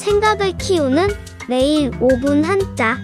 생각을 키우는 매일 5분 한자.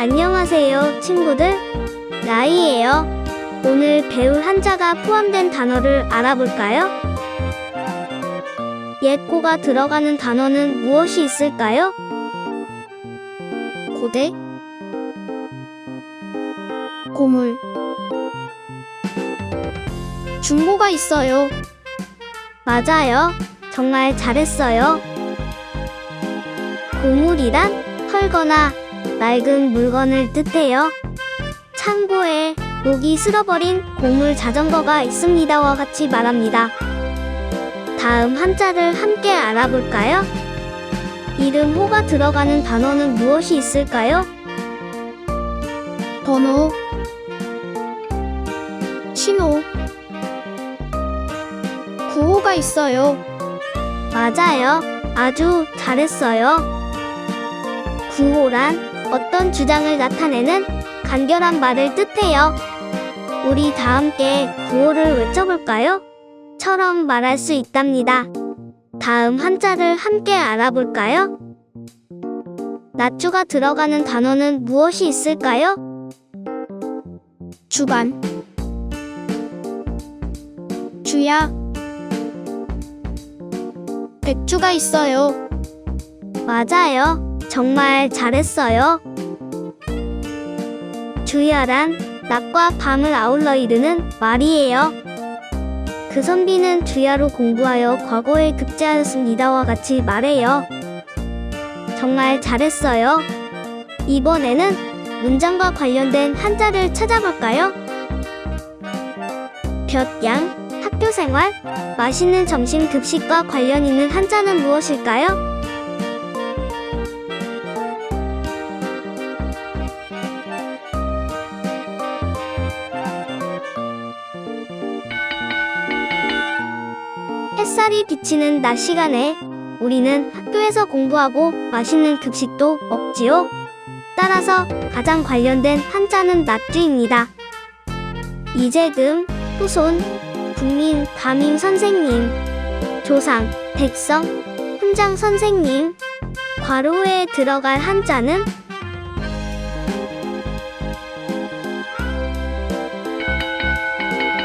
안녕하세요, 친구들. 나이예요. 오늘 배울 한자가 포함된 단어를 알아볼까요? 옛고가 들어가는 단어는 무엇이 있을까요? 고대, 고물, 중고가 있어요. 맞아요. 정말 잘했어요. 고물이란 털거나 낡은 물건을 뜻해요. 창고에 녹이 쓸어버린 고물 자전거가 있습니다와 같이 말합니다. 다음 한자를 함께 알아볼까요? 이름 호가 들어가는 단어는 무엇이 있을까요? 번호, 신호, 구호가 있어요. 맞아요. 아주 잘했어요. 구호란 어떤 주장을 나타내는 간결한 말을 뜻해요. 우리 다 함께 구호를 외쳐볼까요? 처럼 말할 수 있답니다. 다음 한자를 함께 알아볼까요? 나주가 들어가는 단어는 무엇이 있을까요? 주간 주야 백주가 있어요. 맞아요. 정말 잘했어요. 주야란 낮과 밤을 아울러 이르는 말이에요. 그 선비는 주야로 공부하여 과거에 급제하였습니다와 같이 말해요. 정말 잘했어요. 이번에는 문장과 관련된 한자를 찾아볼까요? 볕양, 학교생활, 맛있는 점심 급식과 관련 있는 한자는 무엇일까요? 햇살이 비치는 낮 시간에 우리는 학교에서 공부하고 맛있는 급식도 먹지요. 따라서 가장 관련된 한자는 낮주입니다. 이재금, 후손, 국민, 담임 선생님, 조상, 백성, 훈장 선생님, 괄호에 들어갈 한자는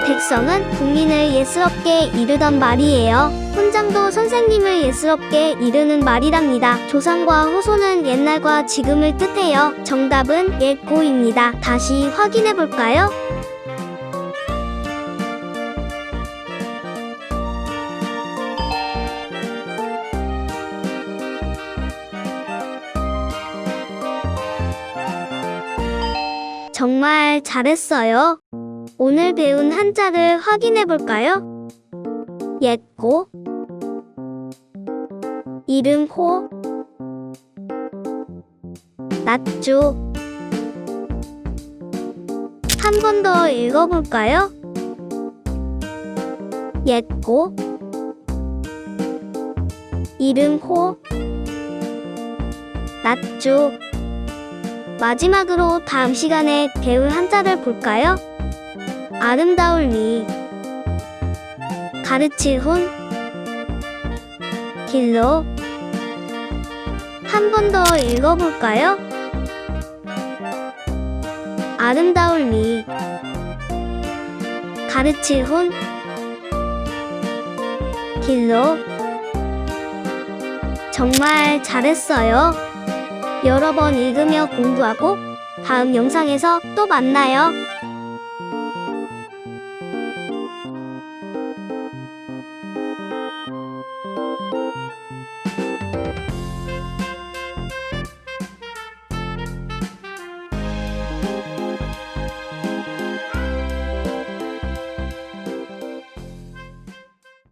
백성은 국민을 예스럽게 이르던 말이에요. 훈장도 선생님을 예스럽게 이르는 말이랍니다. 조상과 후손은 옛날과 지금을 뜻해요. 정답은 옛고입니다. 다시 확인해 볼까요? 정말 잘했어요. 오늘 배운 한자를 확인해 볼까요? 옛고 이름호 낮주 한 번 더 읽어볼까요? 옛고 이름호 낮주 마지막으로 다음 시간에 배울 한자를 볼까요? 아름다울 미 가르칠 혼 길로 한 번 더 읽어볼까요? 아름다울 미 가르칠 혼 길로 정말 잘했어요. 여러 번 읽으며 공부하고 다음 영상에서 또 만나요.